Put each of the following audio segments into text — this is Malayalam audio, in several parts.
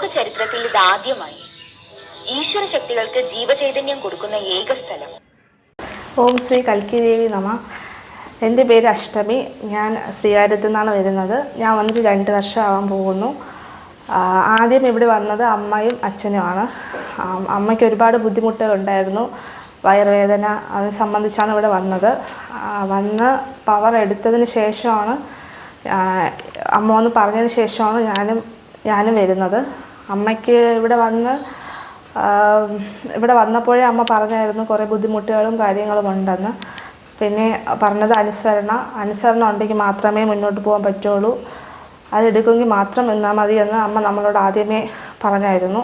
ലോക ചരിത്രത്തിൽ ഇതാദ്യമായി ഈശ്വര ശക്തികൾക്ക് ജീവചൈതന്യം കൊടുക്കുന്ന ഏക സ്ഥലം. ഓം ശ്രീ കൽക്കി ദേവി നമ. എന്റെ പേര് അഷ്ടമി. ഞാൻ ശ്രീകാര്യത്തിൽ നിന്നാണ് വരുന്നത്. ഞാൻ വന്നിട്ട് രണ്ട് വർഷം ആവാൻ പോകുന്നു. ആദ്യം ഇവിടെ വന്നത് അമ്മയും അച്ഛനുമാണ് അമ്മയ്ക്ക് ഒരുപാട് ബുദ്ധിമുട്ടുകളുണ്ടായിരുന്നു വയറുവേദന അത് സംബന്ധിച്ചാണ് ഇവിടെ വന്നത്. വന്ന് പവർ എടുത്തതിന് ശേഷമാണ് അമ്മ ഒന്ന് പറഞ്ഞതിന് ശേഷമാണ് ഞാനും ഞാനും വരുന്നത്. അമ്മയ്ക്ക് ഇവിടെ വന്ന് ഇവിടെ വന്നപ്പോഴേ അമ്മ പറഞ്ഞായിരുന്നു കുറേ ബുദ്ധിമുട്ടുകളും കാര്യങ്ങളും ഉണ്ടെന്ന്. പിന്നെ പറഞ്ഞത് അനുസരണ. അനുസരണ ഉണ്ടെങ്കിൽ മാത്രമേ മുന്നോട്ട് പോകാൻ പറ്റുള്ളൂ. അതെടുക്കുമെങ്കിൽ മാത്രം നിന്നാൽ മതി എന്ന് അമ്മ നമ്മളോട് ആദ്യമേ പറഞ്ഞായിരുന്നു.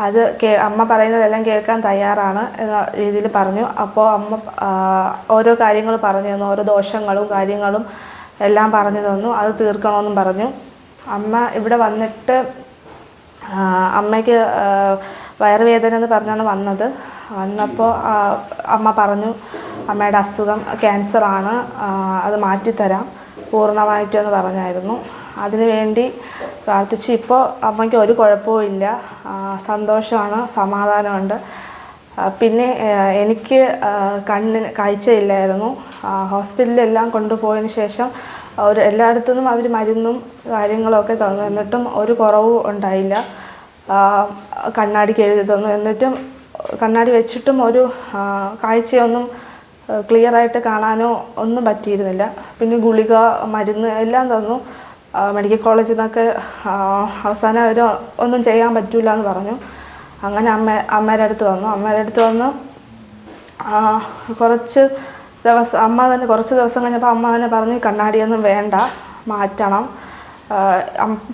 അത് കേ അമ്മ പറയുന്നതെല്ലാം കേൾക്കാൻ തയ്യാറാണ് എന്ന രീതിയിൽ പറഞ്ഞു. അപ്പോൾ അമ്മ ഓരോ കാര്യങ്ങൾ പറഞ്ഞു തന്നു. ഓരോ ദോഷങ്ങളും കാര്യങ്ങളും എല്ലാം പറഞ്ഞു തന്നു. അത് തീർക്കണമെന്നും പറഞ്ഞു. അമ്മ ഇവിടെ വന്നിട്ട് അമ്മയ്ക്ക് വയറുവേദന എന്ന് പറഞ്ഞാണ് വന്നത്. വന്നപ്പോൾ അമ്മ പറഞ്ഞു അമ്മയുടെ അസുഖം ക്യാൻസറാണ്. അത് മാറ്റിത്തരാം. പൂർണമായിട്ടും എന്ന് പറഞ്ഞായിരുന്നു അതിനുവേണ്ടി പ്രാർത്ഥിച്ച്. ഇപ്പോൾ അമ്മയ്ക്ക് ഒരു കുഴപ്പവും ഇല്ല. സന്തോഷമാണ്. സമാധാനമുണ്ട്. പിന്നെ എനിക്ക് കണ്ണിന് കാഴ്ചയില്ലായിരുന്നു. ഹോസ്പിറ്റലിലെല്ലാം കൊണ്ടുപോയതിന് ശേഷം ഒരു എല്ലായിടത്തുനിന്നും അവർ മരുന്നും കാര്യങ്ങളൊക്കെ തന്നു. എന്നിട്ടും ഒരു കുറവും ഉണ്ടായില്ല. കണ്ണാടിക്ക് എഴുതി തന്നു. എന്നിട്ടും കണ്ണാടി വെച്ചിട്ടും ഒരു കാഴ്ചയൊന്നും ക്ലിയറായിട്ട് കാണാനോ ഒന്നും പറ്റിയിരുന്നില്ല. പിന്നെ ഗുളിക മരുന്ന് എല്ലാം തന്നു. മെഡിക്കൽ കോളേജിൽ നിന്നൊക്കെ അവസാനം അവർ ഒന്നും ചെയ്യാൻ പറ്റില്ല എന്ന് പറഞ്ഞു. അങ്ങനെ അമ്മ അമ്മയുടെ അടുത്ത് വന്നു. അമ്മയുടെ അടുത്ത് വന്നു. കുറച്ച് ദിവസം അമ്മ തന്നെ കുറച്ച് ദിവസം കഴിഞ്ഞപ്പോൾ അമ്മ തന്നെ പറഞ്ഞു "ഈ കണ്ണാടിയൊന്നും വേണ്ട മാറ്റണം.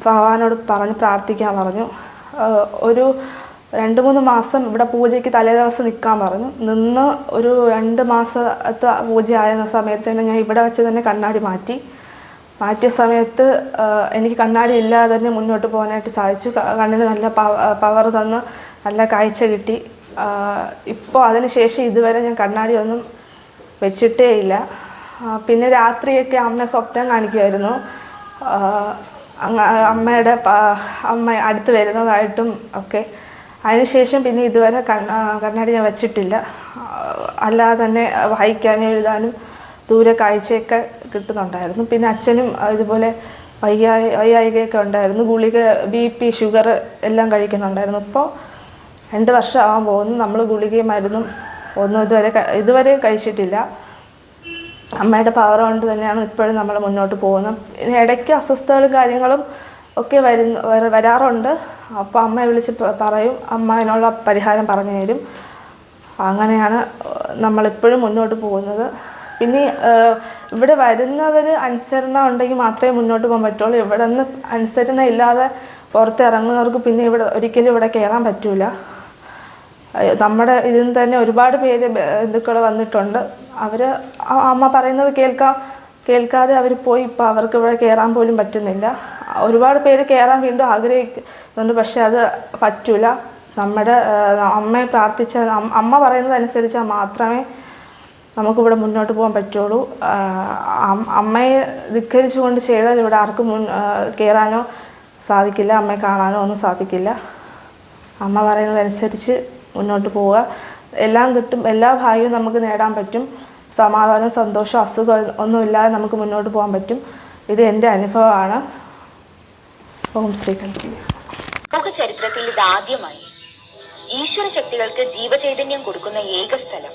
ഭഗവാനോട് പറഞ്ഞ് പ്രാർത്ഥിക്കാൻ പറഞ്ഞു. ഒരു രണ്ട് മൂന്ന് മാസം ഇവിടെ പൂജയ്ക്ക് തലേ ദിവസം നിൽക്കാൻ പറഞ്ഞു. നിന്ന് ഒരു രണ്ട് മാസത്തെ പൂജ ആയിരുന്ന സമയത്ത് തന്നെ ഞാൻ ഇവിടെ വെച്ച് തന്നെ കണ്ണാടി മാറ്റി. മാറ്റിയ സമയത്ത് എനിക്ക് കണ്ണാടി ഇല്ലാതെ തന്നെ മുന്നോട്ട് പോകാനായിട്ട് സാധിച്ചു. കണ്ണിന് നല്ല പവർ തന്ന് നല്ല കാഴ്ച കിട്ടി. ഇപ്പോൾ അതിനുശേഷം ഇതുവരെ ഞാൻ കണ്ണാടി ഒന്നും വെച്ചിട്ടേ ഇല്ല പിന്നെ രാത്രിയൊക്കെ അമ്മ സ്വപ്നം കാണിക്കുമായിരുന്നു അമ്മയുടെ അമ്മ അടുത്ത് വരുന്നതായിട്ടും ഒക്കെ. അതിനുശേഷം പിന്നെ ഇതുവരെ കണ്ണ കണ്ണാടി ഞാൻ വെച്ചിട്ടില്ല. അല്ലാതെ തന്നെ വായിക്കാനും എഴുതാനും ദൂരെ കാഴ്ചയൊക്കെ കിട്ടുന്നുണ്ടായിരുന്നു. പിന്നെ അച്ഛനും ഇതുപോലെ വയ്യായ വയ്യായികയൊക്കെ ഉണ്ടായിരുന്നു. ഗുളിക ബി പി ഷുഗർ എല്ലാം കഴിക്കുന്നുണ്ടായിരുന്നു. ഇപ്പോൾ രണ്ട് വർഷം ആവാൻ പോകുന്നു. നമ്മൾ ഗുളികയും മരുന്നും ഒന്നും ഇതുവരെ ഇതുവരെ കഴിച്ചിട്ടില്ല. അമ്മയുടെ പവർ കൊണ്ട് തന്നെയാണ് ഇപ്പോഴും നമ്മൾ മുന്നോട്ട് പോകുന്നത്. പിന്നെ ഇടയ്ക്ക് അസ്വസ്ഥതകളും കാര്യങ്ങളും ഒക്കെ വരുന്ന വരാറുണ്ട്. അപ്പോൾ അമ്മയെ വിളിച്ച് പറയും. അമ്മ അതിനുള്ള പരിഹാരം പറഞ്ഞു തരും. അങ്ങനെയാണ് നമ്മളിപ്പോഴും മുന്നോട്ട് പോകുന്നത്. പിന്നെ ഇവിടെ വരുന്നവർ അനുസരണ ഉണ്ടെങ്കിൽ മാത്രമേ മുന്നോട്ട് പോകാൻ പറ്റുള്ളൂ. ഇവിടെ നിന്ന് അനുസരണ ഇല്ലാതെ പുറത്തിറങ്ങുന്നവർക്ക് പിന്നെ ഇവിടെ ഒരിക്കലും ഇവിടെ കയറാൻ പറ്റില്ല നമ്മുടെ ഇതിൽ നിന്ന് തന്നെ ഒരുപാട് പേര് ബന്ധുക്കൾ വന്നിട്ടുണ്ട്. അവർ അമ്മ പറയുന്നത് കേൾക്കാം കേൾക്കാതെ അവർ പോയി ഇപ്പോൾ അവർക്ക് ഇവിടെ കയറാൻ പോലും പറ്റുന്നില്ല. ഒരുപാട് പേര് കയറാൻ വീണ്ടും ആഗ്രഹിക്കുന്നുണ്ട് പക്ഷേ അത് പറ്റില്ല നമ്മുടെ അമ്മയെ പ്രാർത്ഥിച്ച അമ്മ പറയുന്നത് അനുസരിച്ചാൽ മാത്രമേ നമുക്കിവിടെ മുന്നോട്ട് പോകാൻ പറ്റുള്ളൂ. അമ്മയെ ധിക്കരിച്ചുകൊണ്ട് ചെയ്താൽ ഇവിടെ ആർക്കും മുൻ കയറാനോ സാധിക്കില്ല. അമ്മയെ കാണാനോ ഒന്നും സാധിക്കില്ല. അമ്മ പറയുന്നതനുസരിച്ച് മുന്നോട്ട് പോവുക. എല്ലാം കിട്ടും. എല്ലാ ഭാഗ്യവും നമുക്ക് നേടാൻ പറ്റും. സമാധാനം സന്തോഷം അസുഖം ഒന്നുമില്ലാതെ നമുക്ക് മുന്നോട്ട് പോകാൻ പറ്റും. ഇത് എന്റെ അനുഭവമാണ്. ഓം ശ്രീ ലോക ചരിത്രത്തിൽ ഇതാദ്യമായി ഈശ്വര ശക്തികൾക്ക് ജീവചൈതന്യം കൊടുക്കുന്ന ഏക സ്ഥലം.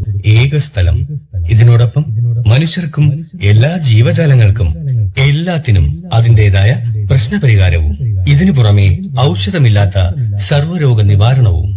ഏക സ്ഥലം ഇതിനോടൊപ്പം മനുഷ്യർക്കും എല്ലാ ജീവജാലങ്ങൾക്കും എല്ലാത്തിനും അതിന്റേതായ പ്രശ്നപരിഹാരവും. ഇതിനു പുറമെ ഔഷധമില്ലാത്ത സർവരോഗ നിവാരണവും